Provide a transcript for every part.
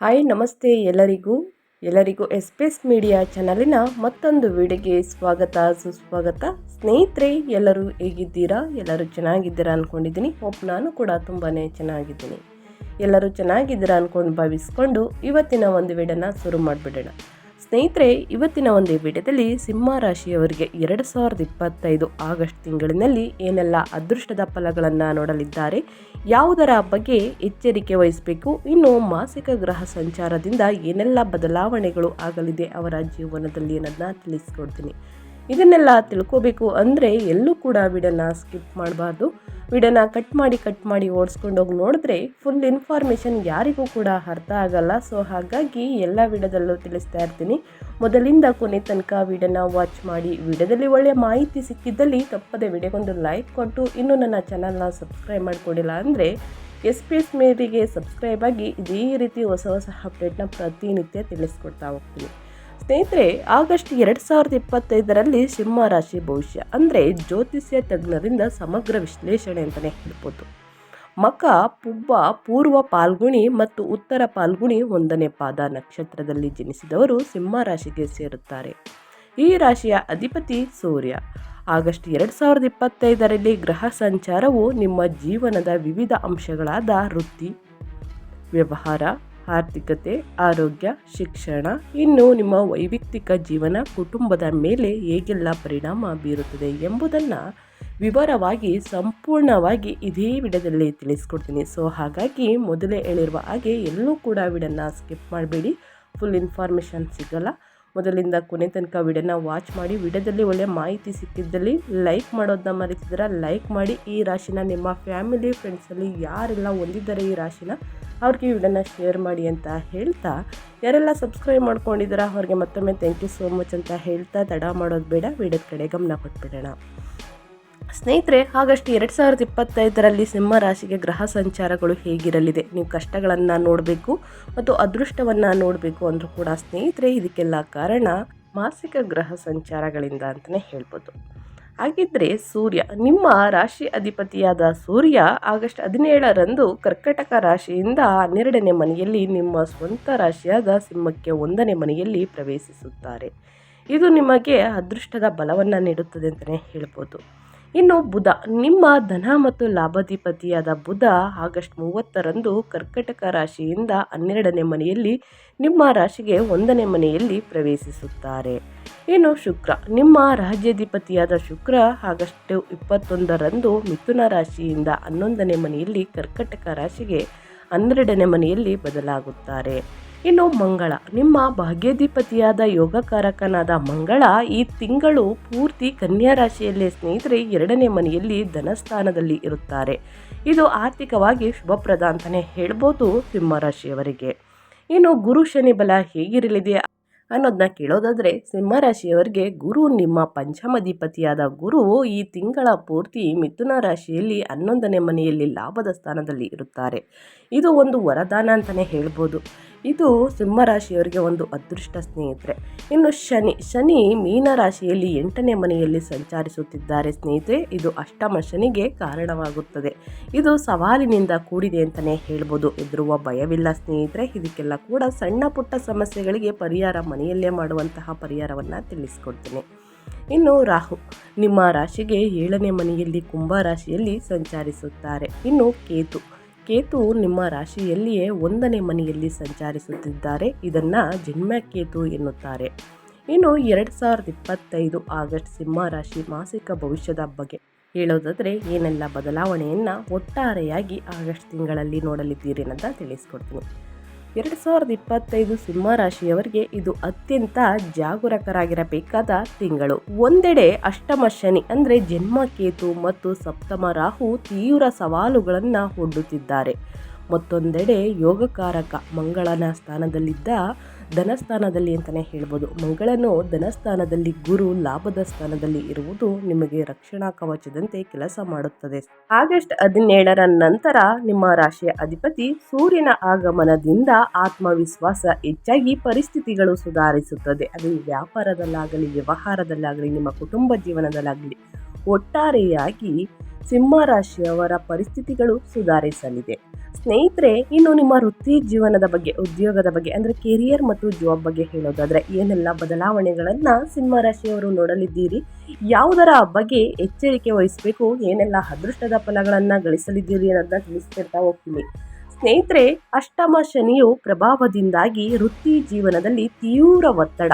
Hi ನಮಸ್ತೆ ಎಲ್ಲರಿಗೂ. ಎಲ್ಲರಿಗೂ ಎಸ್ ಪಿ ಎಸ್ ಮೀಡಿಯಾ ಚಾನಲಿನ ಮತ್ತೊಂದು ವಿಡಿಯೋಗೆ ಸ್ವಾಗತ, ಸುಸ್ವಾಗತ. ಸ್ನೇಹಿತರೆ, ಎಲ್ಲರೂ ಹೇಗಿದ್ದೀರಾ? ಎಲ್ಲರೂ ಚೆನ್ನಾಗಿದ್ದೀರಾ ಅಂದ್ಕೊಂಡಿದ್ದೀನಿ ಹೋಪ್ ನಾನು ಕೂಡ ತುಂಬಾ ಚೆನ್ನಾಗಿದ್ದೀನಿ. ಎಲ್ಲರೂ ಚೆನ್ನಾಗಿದ್ದೀರಾ ಅಂದ್ಕೊಂಡು ಭಾವಿಸ್ಕೊಂಡು ಇವತ್ತಿನ ಒಂದು ವಿಡಿಯೋನ ಶುರು ಮಾಡಿಬಿಡೋಣ. ಸ್ನೇಹಿತರೆ, ಇವತ್ತಿನ ಒಂದು ವಿಡಿಯೋದಲ್ಲಿ ಸಿಂಹ ರಾಶಿಯವರಿಗೆ ಎರಡು ಸಾವಿರದ ಇಪ್ಪತ್ತೈದು ಆಗಸ್ಟ್ ತಿಂಗಳಿನಲ್ಲಿ ಏನೆಲ್ಲ ಅದೃಷ್ಟದ ಫಲಗಳನ್ನು ನೋಡಲಿದ್ದಾರೆ? ಯಾವುದರ ಬಗ್ಗೆ ಎಚ್ಚರಿಕೆ ವಹಿಸಬೇಕು? ಇನ್ನು ಮಾಸಿಕ ಗ್ರಹ ಸಂಚಾರದಿಂದ ಏನೆಲ್ಲ ಬದಲಾವಣೆಗಳು ಆಗಲಿದೆ ಅವರ ಜೀವನದಲ್ಲಿ ಅನ್ನೋದನ್ನ ತಿಳಿಸ್ಕೊಡ್ತೀನಿ. ಇದನ್ನೆಲ್ಲ ತಿಳ್ಕೋಬೇಕು ಅಂದರೆ ಎಲ್ಲೂ ಕೂಡ ವಿಡನ ಸ್ಕಿಪ್ ಮಾಡಬಾರ್ದು. ವಿಡನ್ನ ಕಟ್ ಮಾಡಿ ಕಟ್ ಮಾಡಿ ಓಡಿಸ್ಕೊಂಡೋಗಿ ನೋಡಿದ್ರೆ ಫುಲ್ ಇನ್ಫಾರ್ಮೇಷನ್ ಯಾರಿಗೂ ಕೂಡ ಅರ್ಥ ಆಗಲ್ಲ. ಸೊ ಹಾಗಾಗಿ ಎಲ್ಲ ವಿಡದಲ್ಲೂ ತಿಳಿಸ್ತಾ ಇರ್ತೀನಿ. ಮೊದಲಿಂದ ಕೊನೆ ತನಕ ವಿಡಿಯೋನ ವಾಚ್ ಮಾಡಿ, ವಿಡಿಯೋದಲ್ಲಿ ಒಳ್ಳೆಯ ಮಾಹಿತಿ ಸಿಕ್ಕಿದ್ದಲ್ಲಿ ತಪ್ಪದೆ ವಿಡಿಯೋಗೊಂದು ಲೈಕ್ ಕೊಟ್ಟು, ಇನ್ನೂ ನನ್ನ ಚಾನಲ್ನ ಸಬ್ಸ್ಕ್ರೈಬ್ ಮಾಡಿಕೊಡಿಲ್ಲ ಅಂದರೆ ಎಸ್ ಪಿ ಎಸ್ ಮೇರಿಗೆ ಸಬ್ಸ್ಕ್ರೈಬ್ ಆಗಿ ಇದೇ ರೀತಿ ಹೊಸ ಹೊಸ ಅಪ್ಡೇಟ್ನ ಪ್ರತಿನಿತ್ಯ ತಿಳಿಸ್ಕೊಡ್ತಾ ಹೋಗ್ತೀನಿ. ಸ್ನೇಹಿತರೆ, ಆಗಸ್ಟ್ ಎರಡು ಸಾವಿರದ ಇಪ್ಪತ್ತೈದರಲ್ಲಿ ಸಿಂಹ ರಾಶಿ ಭವಿಷ್ಯ ಅಂದರೆ ಜ್ಯೋತಿಷ್ಯ ತಜ್ಞರಿಂದ ಸಮಗ್ರ ವಿಶ್ಲೇಷಣೆ ಅಂತಲೇ ಹೇಳ್ಬೋದು. ಮಕ, ಪುಬ್ಬ, ಪೂರ್ವ ಪಾಲ್ಗುಣಿ ಮತ್ತು ಉತ್ತರ ಪಾಲ್ಗುಣಿ ಒಂದನೇ ಪಾದ ನಕ್ಷತ್ರದಲ್ಲಿ ಜನಿಸಿದವರು ಸಿಂಹ ರಾಶಿಗೆ ಸೇರುತ್ತಾರೆ. ಈ ರಾಶಿಯ ಅಧಿಪತಿ ಸೂರ್ಯ. ಆಗಸ್ಟ್ ಎರಡು ಸಾವಿರದ ಇಪ್ಪತ್ತೈದರಲ್ಲಿ ಗ್ರಹ ಸಂಚಾರವು ನಿಮ್ಮ ಜೀವನದ ವಿವಿಧ ಅಂಶಗಳಾದ ವೃತ್ತಿ, ವ್ಯವಹಾರ, ಆರ್ಥಿಕತೆ, ಆರೋಗ್ಯ, ಶಿಕ್ಷಣ, ಇನ್ನು ನಿಮ್ಮ ವೈಯಕ್ತಿಕ ಜೀವನ ಕುಟುಂಬದ ಮೇಲೆ ಹೇಗೆಲ್ಲ ಪರಿಣಾಮ ಬೀರುತ್ತದೆ ಎಂಬುದನ್ನು ವಿವರವಾಗಿ ಸಂಪೂರ್ಣವಾಗಿ ಇದೇ ವಿಡಿಯೋದಲ್ಲಿ ತಿಳಿಸ್ಕೊಡ್ತೀನಿ. ಸೊ ಹಾಗಾಗಿ ಮೊದಲೇ ಹೇಳಿರುವ ಹಾಗೆ ಎಲ್ಲೂ ಕೂಡ ವಿಡನ್ನು ಸ್ಕಿಪ್ ಮಾಡಬೇಡಿ. ಫುಲ್ ಇನ್ಫಾರ್ಮೇಷನ್ ಸಿಗಲ್ಲ. ಮೊದಲಿಂದ ಕೊನೆ ತನಕ ವಿಡಿಯೋನ ವಾಚ್ ಮಾಡಿ, ವಿಡಿಯೋದಲ್ಲಿ ಒಳ್ಳೆಯ ಮಾಹಿತಿ ಸಿಕ್ಕಿದ್ದಲ್ಲಿ ಲೈಕ್ ಮಾಡೋದನ್ನ ಮರಿತಿದ್ರೆ ಲೈಕ್ ಮಾಡಿ. ಈ ರಾಶಿನ ನಿಮ್ಮ ಫ್ಯಾಮಿಲಿ ಫ್ರೆಂಡ್ಸಲ್ಲಿ ಯಾರೆಲ್ಲ ಹೊಂದಿದ್ದಾರೆ ಈ ರಾಶಿನ, ಅವ್ರಿಗೆ ವಿಡಿಯೋನ ಶೇರ್ ಮಾಡಿ ಅಂತ ಹೇಳ್ತಾ, ಯಾರೆಲ್ಲ ಸಬ್ಸ್ಕ್ರೈಬ್ ಮಾಡ್ಕೊಂಡಿದ್ದೀರಾ, ಅವ್ರಿಗೆ ಮತ್ತೊಮ್ಮೆ ಥ್ಯಾಂಕ್ ಯು ಸೋ ಮಚ್ ಅಂತ ಹೇಳ್ತಾ ತಡ ಮಾಡೋದು ಬೇಡ. ವಿಡಿಯೋದ ಕಡೆ ಗಮನ ಕೊಟ್ಬಿಡೋಣ. ಸ್ನೇಹಿತರೆ, ಆಗಸ್ಟ್ ಎರಡು ಸಾವಿರದ ಇಪ್ಪತ್ತೈದರಲ್ಲಿ ಸಿಂಹ ರಾಶಿಗೆ ಗ್ರಹ ಸಂಚಾರಗಳು ಹೇಗಿರಲಿದೆ? ನೀವು ಕಷ್ಟಗಳನ್ನು ನೋಡಬೇಕು ಮತ್ತು ಅದೃಷ್ಟವನ್ನು ನೋಡಬೇಕು ಅಂದರೂ ಕೂಡ ಸ್ನೇಹಿತರೆ, ಇದಕ್ಕೆಲ್ಲ ಕಾರಣ ಮಾಸಿಕ ಗ್ರಹ ಸಂಚಾರಗಳಿಂದ ಅಂತಲೇ ಹೇಳ್ಬೋದು. ಹಾಗಿದ್ದರೆ ಸೂರ್ಯ, ನಿಮ್ಮ ರಾಶಿ ಅಧಿಪತಿಯಾದ ಸೂರ್ಯ ಆಗಸ್ಟ್ ಹದಿನೇಳರಂದು ಕರ್ಕಟಕ ರಾಶಿಯಿಂದ ಹನ್ನೆರಡನೇ ಮನೆಯಲ್ಲಿ ನಿಮ್ಮ ಸ್ವಂತ ರಾಶಿಯಾದ ಸಿಂಹಕ್ಕೆ ಒಂದನೇ ಮನೆಯಲ್ಲಿ ಪ್ರವೇಶಿಸುತ್ತಾರೆ. ಇದು ನಿಮಗೆ ಅದೃಷ್ಟದ ಬಲವನ್ನು ನೀಡುತ್ತದೆ ಅಂತಲೇ ಹೇಳ್ಬೋದು. ಇನ್ನು ಬುಧ, ನಿಮ್ಮ ಧನ ಮತ್ತು ಲಾಭಾಧಿಪತಿಯಾದ ಬುಧ ಆಗಸ್ಟ್ ಮೂವತ್ತರಂದು ಕರ್ಕಟಕ ರಾಶಿಯಿಂದ ಹನ್ನೆರಡನೇ ಮನೆಯಲ್ಲಿ, ನಿಮ್ಮ ರಾಶಿಗೆ ಒಂದನೇ ಮನೆಯಲ್ಲಿ ಪ್ರವೇಶಿಸುತ್ತಾರೆ. ಇನ್ನು ಶುಕ್ರ, ನಿಮ್ಮ ರಾಜ್ಯಾಧಿಪತಿಯಾದ ಶುಕ್ರ ಆಗಸ್ಟ್ ಇಪ್ಪತ್ತೊಂದರಂದು ಮಿಥುನ ರಾಶಿಯಿಂದ ಹನ್ನೊಂದನೇ ಮನೆಯಲ್ಲಿ ಕರ್ಕಟಕ ರಾಶಿಗೆ ಹನ್ನೆರಡನೇ ಮನೆಯಲ್ಲಿ ಬದಲಾಗುತ್ತಾರೆ. ಇನ್ನು ಮಂಗಳ. ನಿಮ್ಮ ಭಾಗ್ಯಾಧಿಪತಿಯಾದ ಯೋಗಕಾರಕನಾದ ಮಂಗಳ ಈ ತಿಂಗಳು ಪೂರ್ತಿ ಕನ್ಯಾ ರಾಶಿಯಲ್ಲಿ ಸ್ನೇಹಿತರೆ ಎರಡನೇ ಮನೆಯಲ್ಲಿ ಧನಸ್ಥಾನದಲ್ಲಿ ಇರುತ್ತಾರೆ. ಇದು ಆರ್ಥಿಕವಾಗಿ ಶುಭಪ್ರದ ಅಂತಲೇ ಹೇಳ್ಬೋದು ಸಿಂಹರಾಶಿಯವರಿಗೆ ಇನ್ನು ಗುರು ಶನಿ ಬಲ ಹೇಗಿರಲಿದೆ ಅನ್ನೋದನ್ನ ಕೇಳೋದಾದರೆ ಸಿಂಹರಾಶಿಯವರಿಗೆ ಗುರು ನಿಮ್ಮ ಪಂಚಮಧಿಪತಿಯಾದ ಗುರು ಈ ತಿಂಗಳ ಪೂರ್ತಿ ಮಿಥುನ ರಾಶಿಯಲ್ಲಿ ಹನ್ನೊಂದನೇ ಮನೆಯಲ್ಲಿ ಲಾಭದ ಸ್ಥಾನದಲ್ಲಿ ಇರುತ್ತಾರೆ. ಇದು ಒಂದು ವರದಾನ ಅಂತಲೇ ಹೇಳ್ಬೋದು. ಇದು ಸಿಂಹರಾಶಿಯವರಿಗೆ ಒಂದು ಅದೃಷ್ಟ ಸ್ನೇಹಿತರೆ. ಇನ್ನು ಶನಿ ಶನಿ ಮೀನ ರಾಶಿಯಲ್ಲಿ ಎಂಟನೇ ಮನೆಯಲ್ಲಿ ಸಂಚರಿಸುತ್ತಿದ್ದಾರೆ ಸ್ನೇಹಿತರೆ. ಇದು ಅಷ್ಟಮ ಶನಿಗೆ ಕಾರಣವಾಗುತ್ತದೆ. ಇದು ಸವಾಲಿನಿಂದ ಕೂಡಿದೆ ಅಂತಲೇ ಹೇಳ್ಬೋದು. ಎದುರುವ ಭಯವಿಲ್ಲ ಸ್ನೇಹಿತರೆ. ಇದಕ್ಕೆಲ್ಲ ಕೂಡ ಸಣ್ಣ ಪುಟ್ಟ ಸಮಸ್ಯೆಗಳಿಗೆ ಪರಿಹಾರ ಮನೆಯಲ್ಲೇ ಮಾಡುವಂತಹ ಪರಿಹಾರವನ್ನು ತಿಳಿಸ್ಕೊಡ್ತೇನೆ. ಇನ್ನು ರಾಹು, ನಿಮ್ಮ ರಾಶಿಗೆ ಏಳನೇ ಮನೆಯಲ್ಲಿ ಕುಂಭ ರಾಶಿಯಲ್ಲಿ ಸಂಚರಿಸುತ್ತಾರೆ. ಇನ್ನು ಕೇತು ಕೇತು ನಿಮ್ಮ ರಾಶಿಯಲ್ಲಿಯೇ ಒಂದನೇ ಮನೆಯಲ್ಲಿ ಸಂಚರಿಸುತ್ತಿದ್ದಾರೆ. ಜನ್ಮ ಕೇತು ಎನ್ನುತ್ತಾರೆ. ಇನ್ನು ಎರಡು ಸಾವಿರದ ಇಪ್ಪತ್ತೈದು ಆಗಸ್ಟ್ ಸಿಂಹ ರಾಶಿ ಮಾಸಿಕ ಭವಿಷ್ಯದ ಬಗ್ಗೆ ಹೇಳೋದಾದರೆ ಏನೆಲ್ಲ ಬದಲಾವಣೆಯನ್ನು ಒಟ್ಟಾರೆಯಾಗಿ ಆಗಸ್ಟ್ ತಿಂಗಳಲ್ಲಿ ನೋಡಲಿದ್ದೀರಿ ಅಂತ ತಿಳಿಸ್ಕೊಡ್ತೀನಿ. ಎರಡು ಸಾವಿರದ ಇಪ್ಪತ್ತೈದು ಸಿಂಹ ರಾಶಿಯವರಿಗೆ ಇದು ಅತ್ಯಂತ ಜಾಗರೂಕರಾಗಿರಬೇಕಾದ ತಿಂಗಳು. ಒಂದೆಡೆ ಅಷ್ಟಮ ಶನಿ ಅಂದ್ರೆ ಜನ್ಮ ಕೇತು ಮತ್ತು ಸಪ್ತಮ ರಾಹು ತೀವ್ರ ಸವಾಲುಗಳನ್ನು ಹೊಡ್ಡುತ್ತಿದ್ದಾರೆ ಮತ್ತೊಂದೆಡೆ ಯೋಗಕಾರಕ ಮಂಗಳನ ಸ್ಥಾನದಲ್ಲಿದ್ದ ಧನಸ್ಥಾನದಲ್ಲಿ ಅಂತಲೇ ಹೇಳ್ಬೋದು. ಮಂಗಳನು ಧನಸ್ಥಾನದಲ್ಲಿ ಗುರು ಲಾಭದ ಸ್ಥಾನದಲ್ಲಿ ಇರುವುದು ನಿಮಗೆ ರಕ್ಷಣಾ ಕವಚದಂತೆ ಕೆಲಸ ಮಾಡುತ್ತದೆ. ಆಗಸ್ಟ್ ಹದಿನೇಳರ ನಂತರ ನಿಮ್ಮ ರಾಶಿಯ ಅಧಿಪತಿ ಸೂರ್ಯನ ಆಗಮನದಿಂದ ಆತ್ಮವಿಶ್ವಾಸ ಹೆಚ್ಚಾಗಿ ಪರಿಸ್ಥಿತಿಗಳು ಸುಧಾರಿಸುತ್ತದೆ. ಅದು ವ್ಯಾಪಾರದಲ್ಲಾಗಲಿ, ವ್ಯವಹಾರದಲ್ಲಾಗಲಿ, ನಿಮ್ಮ ಕುಟುಂಬ ಜೀವನದಲ್ಲಾಗಲಿ. ಒಟ್ಟಾರೆಯಾಗಿ ಸಿಂಹ ರಾಶಿಯವರ ಪರಿಸ್ಥಿತಿಗಳು ಸುಧಾರಿಸಲಿದೆ. ಸ್ನೇಹಿತರೆ, ಇನ್ನು ನಿಮ್ಮ ವೃತ್ತಿ ಜೀವನದ ಬಗ್ಗೆ, ಉದ್ಯೋಗದ ಬಗ್ಗೆ, ಅಂದರೆ ಕೆರಿಯರ್ ಮತ್ತು ಜಾಬ್ ಬಗ್ಗೆ ಹೇಳೋದಾದರೆ, ಏನೆಲ್ಲ ಬದಲಾವಣೆಗಳನ್ನು ಸಿಂಹ ರಾಶಿಯವರು ನೋಡಲಿದ್ದೀರಿ? ಯಾವುದರ ಬಗ್ಗೆ ಎಚ್ಚರಿಕೆ ವಹಿಸಬೇಕು? ಏನೆಲ್ಲ ಅದೃಷ್ಟದ ಫಲಗಳನ್ನು ಗಳಿಸಲಿದ್ದೀರಿ ಅನ್ನೋದನ್ನ ತಿಳಿಸ್ತಿರ್ತಾ ಹೋಗ್ತೀನಿ. ಸ್ನೇಹಿತರೆ, ಅಷ್ಟಮ ಶನಿಯು ಪ್ರಭಾವದಿಂದಾಗಿ ವೃತ್ತಿ ಜೀವನದಲ್ಲಿ ತೀವ್ರ ಒತ್ತಡ.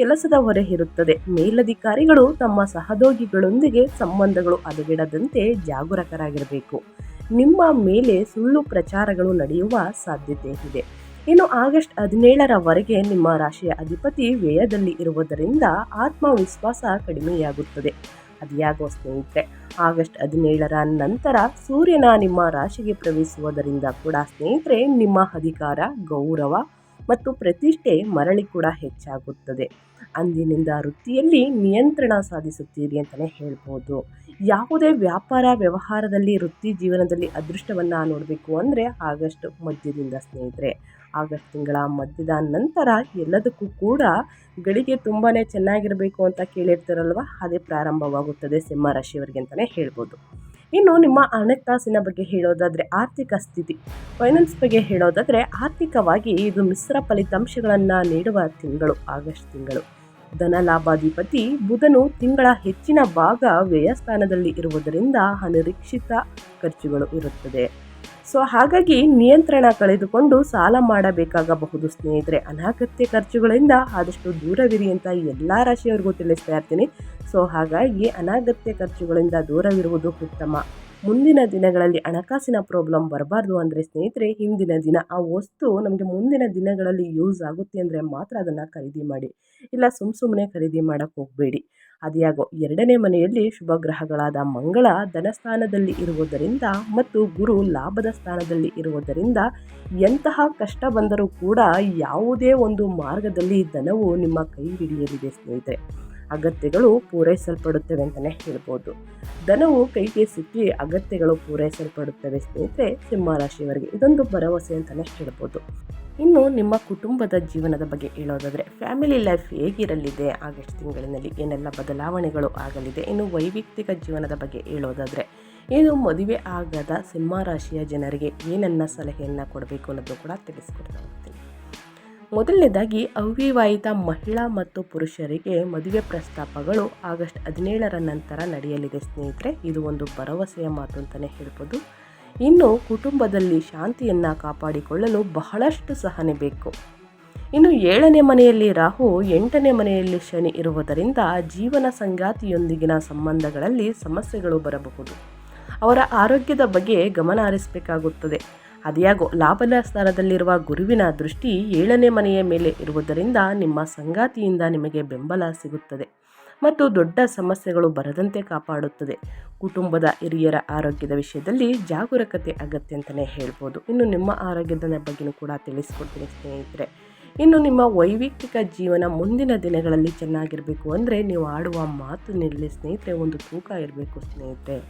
ಕೆಲಸದ ಹೊರೆ ಇರುತ್ತದೆ. ಮೇಲಧಿಕಾರಿಗಳು ತಮ್ಮ ಸಹದೋಗಿಗಳೊಂದಿಗೆ ಸಂಬಂಧಗಳು ಹದಗೆಡದಂತೆ ಜಾಗರೂಕರಾಗಿರಬೇಕು. ನಿಮ್ಮ ಮೇಲೆ ಸುಳ್ಳು ಪ್ರಚಾರಗಳು ನಡೆಯುವ ಸಾಧ್ಯತೆ ಇದೆ. ಇನ್ನು ಆಗಸ್ಟ್ ಹದಿನೇಳರವರೆಗೆ ನಿಮ್ಮ ರಾಶಿಯ ಅಧಿಪತಿ ವ್ಯಯದಲ್ಲಿ ಇರುವುದರಿಂದ ಆತ್ಮವಿಶ್ವಾಸ ಕಡಿಮೆಯಾಗುತ್ತದೆ. ಅದ್ಯಾಗೋ ಸ್ನೇಹಿತರೆ, ಆಗಸ್ಟ್ ಹದಿನೇಳರ ನಂತರ ಸೂರ್ಯನ ನಿಮ್ಮ ರಾಶಿಗೆ ಪ್ರವೇಶಿಸುವುದರಿಂದ ಕೂಡ ಸ್ನೇಹಿತರೆ, ನಿಮ್ಮ ಅಧಿಕಾರ, ಗೌರವ ಮತ್ತು ಪ್ರತಿಷ್ಠೆ ಮರಳಿ ಕೂಡ ಹೆಚ್ಚಾಗುತ್ತದೆ. ಅಂದಿನಿಂದ ವೃತ್ತಿಯಲ್ಲಿ ನಿಯಂತ್ರಣ ಸಾಧಿಸುತ್ತೀರಿ ಅಂತಲೇ ಹೇಳ್ಬೋದು. ಯಾವುದೇ ವ್ಯಾಪಾರ ವ್ಯವಹಾರದಲ್ಲಿ ವೃತ್ತಿ ಜೀವನದಲ್ಲಿ ಅದೃಷ್ಟವನ್ನು ನೋಡಬೇಕು ಅಂದರೆ ಆಗಸ್ಟ್ ಮಧ್ಯದಿಂದ ಸ್ನೇಹಿತರೆ. ಆಗಸ್ಟ್ ತಿಂಗಳ ಮಧ್ಯದ ನಂತರ ಎಲ್ಲದಕ್ಕೂ ಕೂಡ ಗಳಿಗೆ ತುಂಬಾ ಚೆನ್ನಾಗಿರಬೇಕು ಅಂತ ಕೇಳಿರ್ತಾರಲ್ವ? ಅದೇ ಪ್ರಾರಂಭವಾಗುತ್ತದೆ ಸಿಂಹ ರಾಶಿಯವರಿಗೆ ಅಂತಲೇ ಹೇಳ್ಬೋದು. ಇನ್ನು ನಿಮ್ಮ ಹಣಕಾಸಿನ ಬಗ್ಗೆ ಹೇಳೋದಾದರೆ ಆರ್ಥಿಕ ಸ್ಥಿತಿ. ಫೈನಾನ್ಸ್ ಬಗ್ಗೆ ಹೇಳೋದಾದರೆ ಆರ್ಥಿಕವಾಗಿ ಇದು ಮಿಶ್ರ ಫಲಿತಾಂಶಗಳನ್ನು ನೀಡುವ ತಿಂಗಳು, ಆಗಸ್ಟ್ ತಿಂಗಳು. ಧನ ಲಾಭಾಧಿಪತಿ ಬುಧನು ತಿಂಗಳ ಹೆಚ್ಚಿನ ಭಾಗ ವ್ಯಯಸ್ಥಾನದಲ್ಲಿ ಇರುವುದರಿಂದ ಅನಿರೀಕ್ಷಿತ ಖರ್ಚುಗಳು ಇರುತ್ತದೆ. ಸೊ ಹಾಗಾಗಿ ನಿಯಂತ್ರಣ ಕಳೆದುಕೊಂಡು ಸಾಲ ಮಾಡಬೇಕಾಗಬಹುದು, ಸ್ನೇಹಿತರೆ. ಅನಾಗತ್ಯ ಖರ್ಚುಗಳಿಂದ ಆದಷ್ಟು ದೂರವಿರಿ ಅಂತ ಎಲ್ಲ ರಾಶಿಯವರಿಗೂ ತಿಳಿಸ್ತಾ ಇರ್ತೀನಿ. ಸೊ ಹಾಗಾಗಿ ಅನಾಗತ್ಯ ಖರ್ಚುಗಳಿಂದ ದೂರವಿರುವುದು ಉತ್ತಮ. ಮುಂದಿನ ದಿನಗಳಲ್ಲಿ ಹಣಕಾಸಿನ ಪ್ರಾಬ್ಲಮ್ ಬರಬಾರ್ದು ಅಂದರೆ, ಸ್ನೇಹಿತರೆ, ಹಿಂದಿನ ದಿನ ಆ ವಸ್ತು ನಮಗೆ ಮುಂದಿನ ದಿನಗಳಲ್ಲಿ ಯೂಸ್ ಆಗುತ್ತೆ ಅಂದರೆ ಮಾತ್ರ ಅದನ್ನು ಖರೀದಿ ಮಾಡಿ. ಇಲ್ಲ ಸುಮ್ಮ ಸುಮ್ಮನೆ ಖರೀದಿ ಮಾಡೋಕ್ಕೆ ಹೋಗಬೇಡಿ. ಅದ್ಯಾಗೋ ಎರಡನೇ ಮನೆಯಲ್ಲಿ ಶುಭ ಗ್ರಹಗಳಾದ ಮಂಗಳ ಧನಸ್ಥಾನದಲ್ಲಿ ಇರುವುದರಿಂದ ಮತ್ತು ಗುರು ಲಾಭದ ಸ್ಥಾನದಲ್ಲಿ ಇರುವುದರಿಂದ ಎಂತಹ ಕಷ್ಟ ಬಂದರೂ ಕೂಡ ಯಾವುದೇ ಒಂದು ಮಾರ್ಗದಲ್ಲಿ ಧನವು ನಿಮ್ಮ ಕೈ ಹಿಡಿಯಲಿದೆ ಸ್ನೇಹಿತರೆ. ಅಗತ್ಯಗಳು ಪೂರೈಸಲ್ಪಡುತ್ತವೆ ಅಂತಲೇ ಹೇಳ್ಬೋದು. ಧನವು ಕೈಗೆ ಸಿಕ್ಕಿ ಅಗತ್ಯಗಳು ಪೂರೈಸಲ್ಪಡುತ್ತವೆ ಸ್ನೇಹಿತರೆ. ಸಿಂಹರಾಶಿಯವರಿಗೆ ಇದೊಂದು ಭರವಸೆ ಅಂತಲೇ ಹೇಳ್ಬೋದು. ಇನ್ನು ನಿಮ್ಮ ಕುಟುಂಬದ ಜೀವನದ ಬಗ್ಗೆ ಹೇಳೋದಾದರೆ, ಫ್ಯಾಮಿಲಿ ಲೈಫ್ ಹೇಗಿರಲಿದೆ? ಆಗಸ್ಟ್ ತಿಂಗಳಿನಲ್ಲಿ ಏನೆಲ್ಲ ಬದಲಾವಣೆಗಳು ಆಗಲಿದೆ? ಇನ್ನು ವೈಯಕ್ತಿಕ ಜೀವನದ ಬಗ್ಗೆ ಹೇಳೋದಾದರೆ ಇದು ಮದುವೆ ಆಗದ ಸಿಂಹ ರಾಶಿಯ ಜನರಿಗೆ ಏನನ್ನ ಸಲಹೆಯನ್ನು ಕೊಡಬೇಕು ಅನ್ನೋದು ಕೂಡ ತಿಳಿಸ್ಕೊಡ್ತಾ ಹೋಗ್ತೀನಿ ಮೊದಲನೇದಾಗಿ, ಅವಿವಾಹಿತ ಮಹಿಳಾ ಮತ್ತು ಪುರುಷರಿಗೆ ಮದುವೆ ಪ್ರಸ್ತಾಪಗಳು ಆಗಸ್ಟ್ ಹದಿನೇಳರ ನಂತರ ನಡೆಯಲಿದೆ ಸ್ನೇಹಿತರೆ. ಇದು ಒಂದು ಭರವಸೆಯ ಮಾತು ಅಂತಲೇ ಹೇಳ್ಬೋದು. ಇನ್ನು ಕುಟುಂಬದಲ್ಲಿ ಶಾಂತಿಯನ್ನು ಕಾಪಾಡಿಕೊಳ್ಳಲು ಬಹಳಷ್ಟು ಸಹನೆ ಬೇಕು. ಇನ್ನು ಏಳನೇ ಮನೆಯಲ್ಲಿ ರಾಹು, ಎಂಟನೇ ಮನೆಯಲ್ಲಿ ಶನಿ ಇರುವುದರಿಂದ ಜೀವನ ಸಂಗಾತಿಯೊಂದಿಗಿನ ಸಂಬಂಧಗಳಲ್ಲಿ ಸಮಸ್ಯೆಗಳು ಬರಬಹುದು. ಅವರ ಆರೋಗ್ಯದ ಬಗ್ಗೆ ಗಮನ ಹರಿಸಬೇಕಾಗುತ್ತದೆ. ಅದ್ಯಾಗೋ ಲಾಭದ ಸ್ಥಾನದಲ್ಲಿರುವ ಗುರುವಿನ ದೃಷ್ಟಿ ಏಳನೇ ಮನೆಯ ಮೇಲೆ ಇರುವುದರಿಂದ ನಿಮ್ಮ ಸಂಗಾತಿಯಿಂದ ನಿಮಗೆ ಬೆಂಬಲ ಸಿಗುತ್ತದೆ. ಮತ್ತು ದೊಡ್ಡ ಸಮಸ್ಯೆಗಳು ಬರದಂತೆ ಕಾಪಾಡುತ್ತದೆ. ಕುಟುಂಬದ ಹಿರಿಯರ ಆರೋಗ್ಯದ ವಿಷಯದಲ್ಲಿ ಜಾಗರೂಕತೆ ಅಗತ್ಯ ಅಂತಲೇ ಹೇಳ್ಬೋದು. ಇನ್ನು ನಿಮ್ಮ ಆರೋಗ್ಯದ ಬಗ್ಗೆಯೂ ಕೂಡ ತಿಳಿಸ್ಕೊಡ್ತೀನಿ ಸ್ನೇಹಿತರೆ. ಇನ್ನು ನಿಮ್ಮ ವೈಯಕ್ತಿಕ ಜೀವನ ಮುಂದಿನ ದಿನಗಳಲ್ಲಿ ಚೆನ್ನಾಗಿರಬೇಕು ಅಂದರೆ ನೀವು ಆಡುವ ಮಾತು ಮಾತಿನಲ್ಲಿ ಸ್ನೇಹಿತರೆ, ಒಂದು ತೂಕ ಇರಬೇಕು ಸ್ನೇಹಿತರೆ.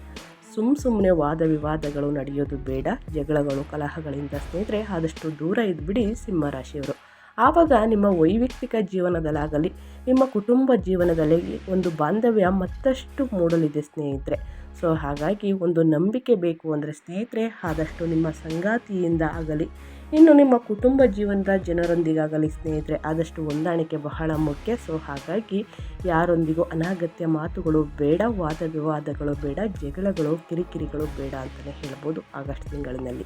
ಸುಮ್ಮ ಸುಮ್ಮನೆ ವಾದ ವಿವಾದಗಳು ನಡೆಯೋದು ಬೇಡ. ಜಗಳಗಳು, ಕಲಹಗಳಿಂದ ಸ್ನೇಹಿತರೆ ಆದಷ್ಟು ದೂರ ಇದ್ಬಿಡಿ ಸಿಂಹರಾಶಿಯವರು ಆವಾಗ ನಿಮ್ಮ ವೈಯಕ್ತಿಕ ಜೀವನದಲ್ಲಾಗಲಿ, ನಿಮ್ಮ ಕುಟುಂಬ ಜೀವನದಲ್ಲಿ ಒಂದು ಬಾಂಧವ್ಯ ಮತ್ತಷ್ಟು ಮೂಡಲಿದೆ ಸ್ನೇಹಿತರೆ. ಸೊ, ಹಾಗಾಗಿ ಒಂದು ನಂಬಿಕೆ ಬೇಕು ಅಂದರೆ ಸ್ನೇಹಿತರೆ, ಆದಷ್ಟು ನಿಮ್ಮ ಸಂಗಾತಿಯಿಂದ ಆಗಲಿ, ಇನ್ನು ನಿಮ್ಮ ಕುಟುಂಬ ಜೀವನದ ಜನರೊಂದಿಗಾಗಲಿ ಸ್ನೇಹಿತರೆ, ಆದಷ್ಟು ಹೊಂದಾಣಿಕೆ ಬಹಳ ಮುಖ್ಯ. ಸೊ, ಹಾಗಾಗಿ ಯಾರೊಂದಿಗೂ ಅನಾಗತ್ಯ ಮಾತುಗಳು ಬೇಡ, ವಾದ ವಿವಾದಗಳು ಬೇಡ, ಜಗಳಗಳು, ಕಿರಿಕಿರಿಗಳು ಬೇಡ ಅಂತಲೇ ಹೇಳ್ಬೋದು ಆಗಸ್ಟ್ ತಿಂಗಳಿನಲ್ಲಿ.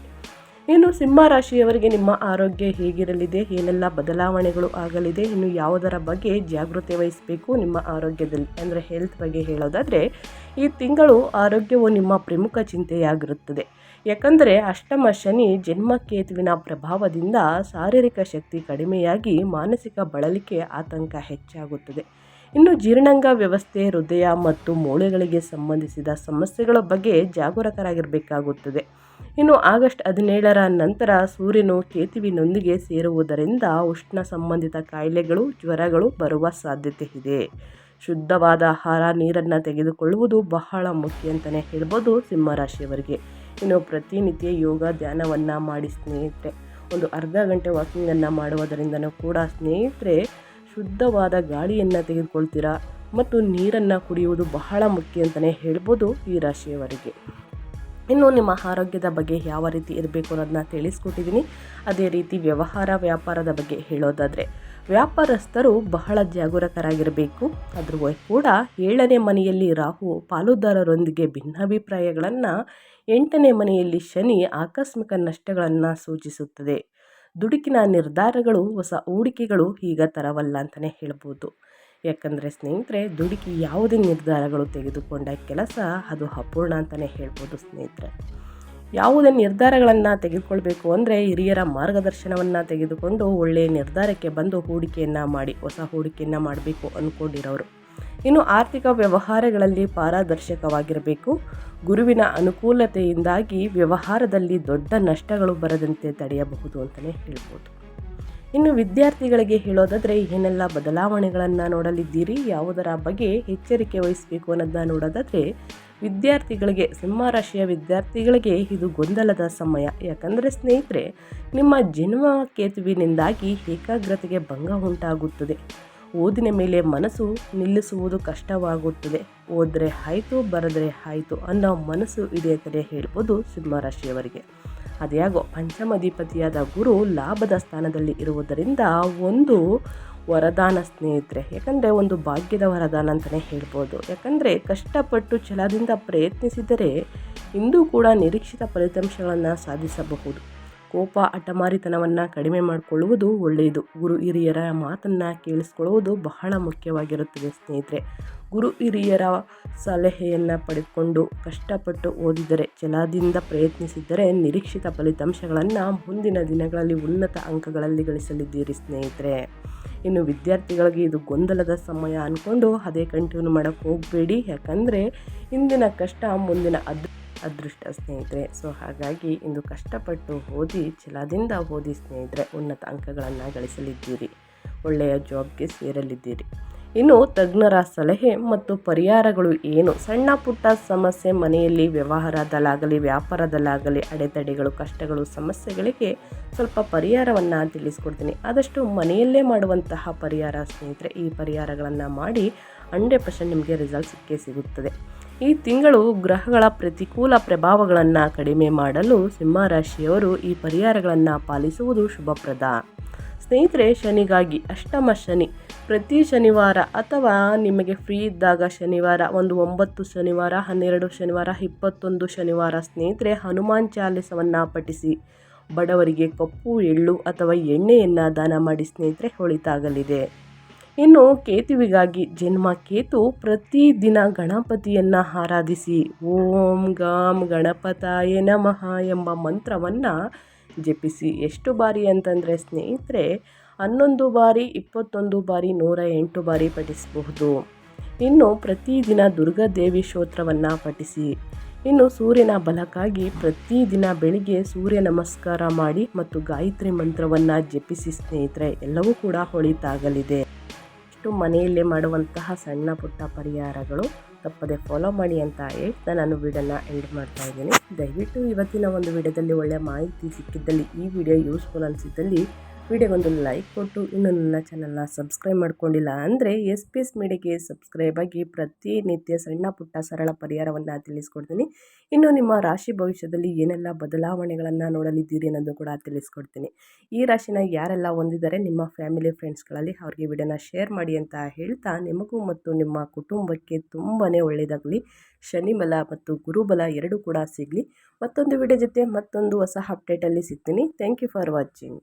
ಇನ್ನು ಸಿಂಹ ರಾಶಿಯವರಿಗೆ ನಿಮ್ಮ ಆರೋಗ್ಯ ಹೇಗಿರಲಿದೆ? ಏನೆಲ್ಲ ಬದಲಾವಣೆಗಳು ಆಗಲಿದೆ? ಇನ್ನು ಯಾವುದರ ಬಗ್ಗೆ ಜಾಗೃತಿ ವಹಿಸಬೇಕು ನಿಮ್ಮ ಆರೋಗ್ಯದಲ್ಲಿ? ಅಂದರೆ ಹೆಲ್ತ್ ಬಗ್ಗೆ ಹೇಳೋದಾದರೆ, ಈ ತಿಂಗಳು ಆರೋಗ್ಯವು ನಿಮ್ಮ ಪ್ರಮುಖ ಚಿಂತೆಯಾಗಿರುತ್ತದೆ. ಯಾಕಂದರೆ ಅಷ್ಟಮ ಶನಿ ಜನ್ಮಕೇತುವಿನ ಪ್ರಭಾವದಿಂದ ಶಾರೀರಿಕ ಶಕ್ತಿ ಕಡಿಮೆಯಾಗಿ ಮಾನಸಿಕ ಬಳಲಿಕೆ ಆತಂಕ ಹೆಚ್ಚಾಗುತ್ತದೆ. ಇನ್ನು ಜೀರ್ಣಾಂಗ ವ್ಯವಸ್ಥೆ, ಹೃದಯ ಮತ್ತು ಮೂಳೆಗಳಿಗೆ ಸಂಬಂಧಿಸಿದ ಸಮಸ್ಯೆಗಳ ಬಗ್ಗೆ ಜಾಗರೂಕರಾಗಿರಬೇಕಾಗುತ್ತದೆ. ಇನ್ನು ಆಗಸ್ಟ್ ಹದಿನೇಳರ ನಂತರ ಸೂರ್ಯನು ಕೇತುವಿನೊಂದಿಗೆ ಸೇರುವುದರಿಂದ ಉಷ್ಣ ಸಂಬಂಧಿತ ಕಾಯಿಲೆಗಳು, ಜ್ವರಗಳು ಬರುವ ಸಾಧ್ಯತೆ ಇದೆ. ಶುದ್ಧವಾದ ಆಹಾರ, ನೀರನ್ನು ತೆಗೆದುಕೊಳ್ಳುವುದು ಬಹಳ ಮುಖ್ಯ ಅಂತಲೇ ಹೇಳ್ಬೋದು ಸಿಂಹರಾಶಿಯವರಿಗೆ. ಇನ್ನು ಪ್ರತಿನಿತ್ಯ ಯೋಗ ಧ್ಯಾನವನ್ನು ಮಾಡಿ ಸ್ನೇಹಿತರೆ, ಒಂದು ಅರ್ಧ ಗಂಟೆ ವಾಕಿಂಗನ್ನು ಮಾಡುವುದರಿಂದನೂ ಕೂಡ ಸ್ನೇಹಿತರೆ, ಶುದ್ಧವಾದ ಗಾಳಿಯನ್ನು ತೆಗೆದುಕೊಳ್ತೀರಾ ಮತ್ತು ನೀರನ್ನು ಕುಡಿಯುವುದು ಬಹಳ ಮುಖ್ಯ ಅಂತಲೇ ಹೇಳ್ಬೋದು ಈ ರಾಶಿಯವರಿಗೆ. ಇನ್ನು ನಿಮ್ಮ ಆರೋಗ್ಯದ ಬಗ್ಗೆ ಯಾವ ರೀತಿ ಇರಬೇಕು ಅನ್ನೋದನ್ನ ತಿಳಿಸ್ಕೊಟ್ಟಿದ್ದೀನಿ. ಅದೇ ರೀತಿ ವ್ಯವಹಾರ, ವ್ಯಾಪಾರದ ಬಗ್ಗೆ ಹೇಳೋದಾದರೆ, ವ್ಯಾಪಾರಸ್ಥರು ಬಹಳ ಜಾಗರೂಕರಾಗಿರಬೇಕು. ಅದ್ರ ಕೂಡ ಏಳನೇ ಮನೆಯಲ್ಲಿ ರಾಹು ಪಾಲುದಾರರೊಂದಿಗೆ ಭಿನ್ನಾಭಿಪ್ರಾಯಗಳನ್ನು ಎಂಟನೇ ಮನೆಯಲ್ಲಿ ಶನಿ ಆಕಸ್ಮಿಕ ನಷ್ಟಗಳನ್ನು ಸೂಚಿಸುತ್ತದೆ. ದುಡುಕಿನ ನಿರ್ಧಾರಗಳು, ಹೊಸ ಹೂಡಿಕೆಗಳು ಈಗ ತರವಲ್ಲ ಅಂತಲೇ ಹೇಳ್ಬೋದು. ಯಾಕಂದರೆ ಸ್ನೇಹಿತರೆ, ದುಡುಕಿ ಯಾವುದೇ ನಿರ್ಧಾರಗಳು ತೆಗೆದುಕೊಂಡ ಕೆಲಸ ಅದು ಅಪೂರ್ಣ ಅಂತಲೇ ಹೇಳ್ಬೋದು ಸ್ನೇಹಿತರೆ. ಯಾವುದೇ ನಿರ್ಧಾರಗಳನ್ನು ತೆಗೆದುಕೊಳ್ಬೇಕು ಅಂದರೆ ಹಿರಿಯರ ಮಾರ್ಗದರ್ಶನವನ್ನು ತೆಗೆದುಕೊಂಡು ಒಳ್ಳೆಯ ನಿರ್ಧಾರಕ್ಕೆ ಬಂದು ಹೂಡಿಕೆಯನ್ನು ಮಾಡಿ, ಹೊಸ ಹೂಡಿಕೆಯನ್ನು ಮಾಡಬೇಕು ಅಂದ್ಕೊಂಡಿರೋರು ಇನ್ನು ಆರ್ಥಿಕ ವ್ಯವಹಾರಗಳಲ್ಲಿ ಪಾರದರ್ಶಕವಾಗಿರಬೇಕು. ಗುರುವಿನ ಅನುಕೂಲತೆಯಿಂದಾಗಿ ವ್ಯವಹಾರದಲ್ಲಿ ದೊಡ್ಡ ನಷ್ಟಗಳು ಬರದಂತೆ ತಡೆಯಬಹುದು ಅಂತಲೇ ಹೇಳ್ಬೋದು. ಇನ್ನು ವಿದ್ಯಾರ್ಥಿಗಳಿಗೆ ಹೇಳೋದಾದರೆ ಏನೆಲ್ಲ ಬದಲಾವಣೆಗಳನ್ನು ನೋಡಲಿದ್ದೀರಿ? ಯಾವುದರ ಬಗ್ಗೆ ಎಚ್ಚರಿಕೆ ವಹಿಸಬೇಕು ಅನ್ನೋದನ್ನ ನೋಡೋದಾದರೆ ವಿದ್ಯಾರ್ಥಿಗಳಿಗೆ ಸಿಂಹರಾಶಿಯ ವಿದ್ಯಾರ್ಥಿಗಳಿಗೆ ಇದು ಗೊಂದಲದ ಸಮಯ. ಯಾಕಂದರೆ ಸ್ನೇಹಿತರೆ, ನಿಮ್ಮ ಜನ್ಮ ಕೇತುವಿನಿಂದಾಗಿ ಏಕಾಗ್ರತೆಗೆ ಭಂಗ ಉಂಟಾಗುತ್ತದೆ. ಓದಿನ ಮೇಲೆ ಮನಸ್ಸು ನಿಲ್ಲಿಸುವುದು ಕಷ್ಟವಾಗುತ್ತದೆ. ಓದ್ರೆ ಆಯಿತು, ಬರೆದ್ರೆ ಆಯಿತು ಅನ್ನೋ ಮನಸ್ಸು ಇದೆ ಅಂತಲೇ ಹೇಳ್ಬೋದು ಸಿಂಹರಾಶಿಯವರಿಗೆ ಅದ್ಯಾಗೋ ಪಂಚಮಧಿಪತಿಯಾದ ಗುರು ಲಾಭದ ಸ್ಥಾನದಲ್ಲಿ ಇರುವುದರಿಂದ ಒಂದು ವರದಾನ ಸ್ನೇಹಿತರೆ, ಯಾಕಂದರೆ ಒಂದು ಭಾಗ್ಯದ ವರದಾನ ಅಂತಲೇ ಹೇಳ್ಬೋದು. ಯಾಕಂದರೆ ಕಷ್ಟಪಟ್ಟು ಛಲದಿಂದ ಪ್ರಯತ್ನಿಸಿದರೆ ಇಂದು ಕೂಡ ನಿರೀಕ್ಷಿತ ಫಲಿತಾಂಶಗಳನ್ನು ಸಾಧಿಸಬಹುದು. ಕೋಪ ಅಟಮಾರಿತನವನ್ನು ಕಡಿಮೆ ಮಾಡಿಕೊಳ್ಳುವುದು ಒಳ್ಳೆಯದು. ಗುರು ಹಿರಿಯರ ಮಾತನ್ನು ಕೇಳಿಸ್ಕೊಳ್ಳುವುದು ಬಹಳ ಮುಖ್ಯವಾಗಿರುತ್ತದೆ ಸ್ನೇಹಿತರೆ. ಗುರು ಹಿರಿಯರ ಸಲಹೆಯನ್ನು ಪಡೆದುಕೊಂಡು ಕಷ್ಟಪಟ್ಟು ಓದಿದರೆ, ಛಲದಿಂದ ಪ್ರಯತ್ನಿಸಿದ್ದರೆ ನಿರೀಕ್ಷಿತ ಫಲಿತಾಂಶಗಳನ್ನು ಮುಂದಿನ ದಿನಗಳಲ್ಲಿ ಉನ್ನತ ಅಂಕಗಳಲ್ಲಿ ಗಳಿಸಲಿದ್ದೀರಿ ಸ್ನೇಹಿತರೆ. ಇನ್ನು ವಿದ್ಯಾರ್ಥಿಗಳಿಗೆ ಇದು ಗೊಂದಲದ ಸಮಯ ಅಂದ್ಕೊಂಡು ಅದೇ ಕಂಟಿನ್ಯೂ ಮಾಡೋಕ್ಕೆ ಹೋಗಬೇಡಿ. ಯಾಕಂದರೆ ಇಂದಿನ ಕಷ್ಟ ಮುಂದಿನ ಅದೃ, ಅದೃಷ್ಟ ಸ್ನೇಹಿತರೆ. ಸೊ ಹಾಗಾಗಿ ಇಂದು ಕಷ್ಟಪಟ್ಟು ಓದಿ, ಛಲದಿಂದ ಓದಿ ಸ್ನೇಹಿತರೆ ಉನ್ನತ ಅಂಕಗಳನ್ನು ಗಳಿಸಲಿದ್ದೀರಿ. ಒಳ್ಳೆಯ ಜಾಬ್ಗೆ ಸೇರಲಿದ್ದೀರಿ. ಇನ್ನು ತಜ್ಞರ ಸಲಹೆ ಮತ್ತು ಪರಿಹಾರಗಳು ಏನು? ಸಣ್ಣ ಪುಟ್ಟ ಸಮಸ್ಯೆ ಮನೆಯಲ್ಲಿ ವ್ಯವಹಾರದಲ್ಲಾಗಲಿ ವ್ಯಾಪಾರದಲ್ಲಾಗಲಿ ಅಡೆತಡೆಗಳು, ಕಷ್ಟಗಳು, ಸಮಸ್ಯೆಗಳಿಗೆ ಸ್ವಲ್ಪ ಪರಿಹಾರವನ್ನು ತಿಳಿಸ್ಕೊಡ್ತೀನಿ. ಆದಷ್ಟು ಮನೆಯಲ್ಲೇ ಮಾಡುವಂತಹ ಪರಿಹಾರ ಸ್ನೇಹಿತರೆ, ಈ ಪರಿಹಾರಗಳನ್ನು ಮಾಡಿ ಹಂಡ್ರೆಡ್ ಪರ್ಸೆಂಟ್ ನಿಮಗೆ ರಿಸಲ್ಟ್ ಸಿಕ್ಕೇ ಸಿಗುತ್ತದೆ. ಈ ತಿಂಗಳು ಗ್ರಹಗಳ ಪ್ರತಿಕೂಲ ಪ್ರಭಾವಗಳನ್ನು ಕಡಿಮೆ ಮಾಡಲು ಸಿಂಹರಾಶಿಯವರು ಈ ಪರಿಹಾರಗಳನ್ನು ಪಾಲಿಸುವುದು ಶುಭಪ್ರದ. ಸ್ನೇಹಿತರೆ, ಶನಿಗಾಗಿ ಅಷ್ಟಮ ಶನಿ. ಪ್ರತಿ ಶನಿವಾರ ಅಥವಾ ನಿಮಗೆ ಫ್ರೀ ಇದ್ದಾಗ ಶನಿವಾರ, ಒಂದು ಒಂಬತ್ತು ಶನಿವಾರ, ಹನ್ನೆರಡು ಶನಿವಾರ, ಇಪ್ಪತ್ತೊಂದು ಶನಿವಾರ ಸ್ನೇಹಿತರೆ, ಹನುಮಾನ್ ಚಾಲಿಸವನ್ನು ಪಠಿಸಿ. ಬಡವರಿಗೆ ಕಪ್ಪು, ಎಳ್ಳು ಅಥವಾ ಎಣ್ಣೆಯನ್ನು ದಾನ ಮಾಡಿ ಸ್ನೇಹಿತರೆ, ಹೊಳಿತಾಗಲಿದೆ. ಇನ್ನು ಕೇತುವಿಗಾಗಿ ಜನ್ಮ ಕೇತು ಪ್ರತಿದಿನ ಗಣಪತಿಯನ್ನು ಆರಾಧಿಸಿ. ಓಂ ಗಾಂ ಗಣಪತಾಯ ನಮಃ ಎಂಬ ಮಂತ್ರವನ್ನು ಜಪಿಸಿ ಎಷ್ಟು ಬಾರಿ ಅಂತಂದರೆ ಸ್ನೇಹಿತರೆ, ಹನ್ನೊಂದು ಬಾರಿ, ಇಪ್ಪತ್ತೊಂದು ಬಾರಿ, ನೂರ ಎಂಟು ಬಾರಿ ಪಠಿಸಬಹುದು. ಇನ್ನು ಪ್ರತಿದಿನ ದುರ್ಗಾದೇವಿ ಸ್ತೋತ್ರವನ್ನು ಪಠಿಸಿ. ಇನ್ನು ಸೂರ್ಯನ ಬಲಕ್ಕಾಗಿ ಪ್ರತಿದಿನ ಬೆಳಿಗ್ಗೆ ಸೂರ್ಯ ನಮಸ್ಕಾರ ಮಾಡಿ ಮತ್ತು ಗಾಯತ್ರಿ ಮಂತ್ರವನ್ನು ಜಪಿಸಿ ಸ್ನೇಹಿತರೆ, ಎಲ್ಲವೂ ಕೂಡ ಹೊಳಿತಾಗಲಿದೆ. ಇಷ್ಟು ಮನೆಯಲ್ಲೇ ಮಾಡುವಂತಹ ಸಣ್ಣ ಪುಟ್ಟ ಪರಿಹಾರಗಳು ತಪ್ಪದೆ ಫಾಲೋ ಮಾಡಿ ಅಂತ ಹೇಳ್ತಾ ನಾನು ವಿಡಿಯೋನ ಎಂಡ್ ಮಾಡ್ತಾ ಇದ್ದೀನಿ. ದಯವಿಟ್ಟು ಇವತ್ತಿನ ಒಂದು ವಿಡಿಯೋದಲ್ಲಿ ಒಳ್ಳೆಯ ಮಾಹಿತಿ ಸಿಕ್ಕಿದ್ದಲ್ಲಿ ಈ ವಿಡಿಯೋ ಯೂಸ್ಫುಲ್ ಅನಿಸಿದ್ದಲ್ಲಿ ವಿಡಿಯೋಗೊಂದು ಲೈಕ್ ಕೊಟ್ಟು ಇನ್ನೂ ನನ್ನ ಚಾನಲ್ನ ಸಬ್ಸ್ಕ್ರೈಬ್ ಮಾಡ್ಕೊಂಡಿಲ್ಲ ಅಂದರೆ ಎಸ್ ಪಿ ಎಸ್ ಮೀಡಿಯಾಗೆ ಸಬ್ಸ್ಕ್ರೈಬ್ ಆಗಿ ಪ್ರತಿನಿತ್ಯ ಸಣ್ಣ ಪುಟ್ಟ ಸರಳ ಪರಿಹಾರವನ್ನು ತಿಳಿಸ್ಕೊಡ್ತೀನಿ. ಇನ್ನು ನಿಮ್ಮ ರಾಶಿ ಭವಿಷ್ಯದಲ್ಲಿ ಏನೆಲ್ಲ ಬದಲಾವಣೆಗಳನ್ನು ನೋಡಲಿದ್ದೀರಿ ಅನ್ನೋದು ಕೂಡ ತಿಳಿಸ್ಕೊಡ್ತೀನಿ. ಈ ರಾಶಿನ ಯಾರೆಲ್ಲ ಹೊಂದಿದ್ದಾರೆ ನಿಮ್ಮ ಫ್ಯಾಮಿಲಿ, ಫ್ರೆಂಡ್ಸ್ಗಳಲ್ಲಿ ಅವ್ರಿಗೆ ವಿಡಿಯೋನ ಶೇರ್ ಮಾಡಿ ಅಂತ ಹೇಳ್ತಾ ನಿಮಗೂ ಮತ್ತು ನಿಮ್ಮ ಕುಟುಂಬಕ್ಕೆ ತುಂಬಾ ಒಳ್ಳೆಯದಾಗಲಿ. ಶನಿಬಲ ಮತ್ತು ಗುರುಬಲ ಎರಡೂ ಕೂಡ ಸಿಗಲಿ. ಮತ್ತೊಂದು ವಿಡಿಯೋ ಜೊತೆ ಮತ್ತೊಂದು ಹೊಸ ಅಪ್ಡೇಟಲ್ಲಿ ಸಿಗ್ತೀನಿ. Thank you for watching